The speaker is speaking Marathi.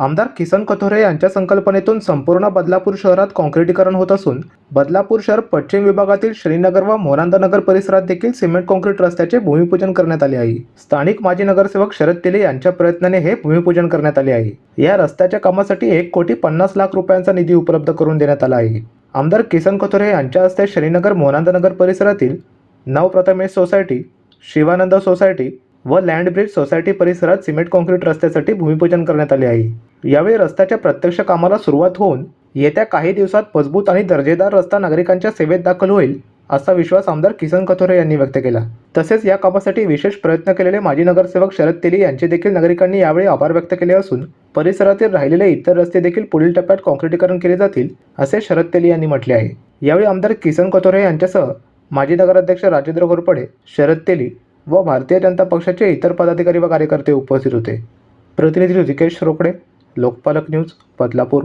आमदार किसन कथोरे यांच्या संकल्पनेतून संपूर्ण बदलापूर शहरात काँक्रिटीकरण होत असून बदलापूर शहर पश्चिम विभागातील श्रीनगर व मोरांदनगर परिसरात देखील सिमेंट काँक्रीट रस्त्याचे भूमिपूजन करण्यात आले आहे. स्थानिक माजी नगरसेवक शरद तेले यांच्या प्रयत्नाने हे भूमिपूजन करण्यात आले आहे. या रस्त्याच्या कामासाठी एक कोटी पन्नास लाख रुपयांचा निधी उपलब्ध करून देण्यात आला आहे. आमदार किसन कथोरे यांच्या हस्ते श्रीनगर मोरांदनगर परिसरातील नवप्रथमेश सोसायटी शिवानंद सोसायटी व लँड ब्रिज सोसायटी परिसरात सिमेंट काँक्रीट रस्त्यासाठी भूमिपूजन करण्यात आले आहे. यावेळी रस्त्याच्या प्रत्यक्ष कामाला सुरुवात होऊन येत्या काही दिवसात मजबूत आणि दर्जेदार रस्ता नागरिकांच्या सेवेत दाखल होईल असा विश्वास आमदार किसन कथोरे यांनी व्यक्त केला. तसेच या कामासाठी विशेष प्रयत्न केलेले माजी नगरसेवक शरद तेली यांचे देखील नागरिकांनी यावेळी आभार व्यक्त केले असून परिसरातील राहिलेले इतर रस्ते देखील पुढील टप्प्यात काँक्रिटीकरण केले जातील असे शरद तेली यांनी म्हटले आहे. यावेळी आमदार किसन कथोरे यांच्यासह माजी नगराध्यक्ष राजेंद्र घोरपडे शरद तेली व भारतीय जनता पक्षाचे इतर पदाधिकारी व कार्यकर्ते उपस्थित होते. प्रतिनिधी ऋतिकेश रोकडे लोकपालक न्यूज बदलापूर.